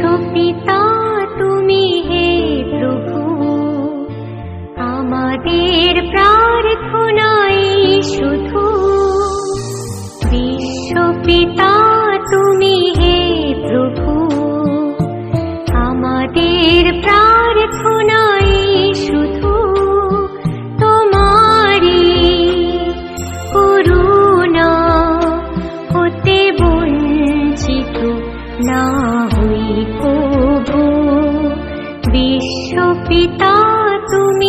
আছো হে প্রভু আমাদের প্রার্থনাই শুধু। বিশ্ব পিতা তুমি হে প্রভু আমাদের প্রার্থনা হই বিশ্ব পিতা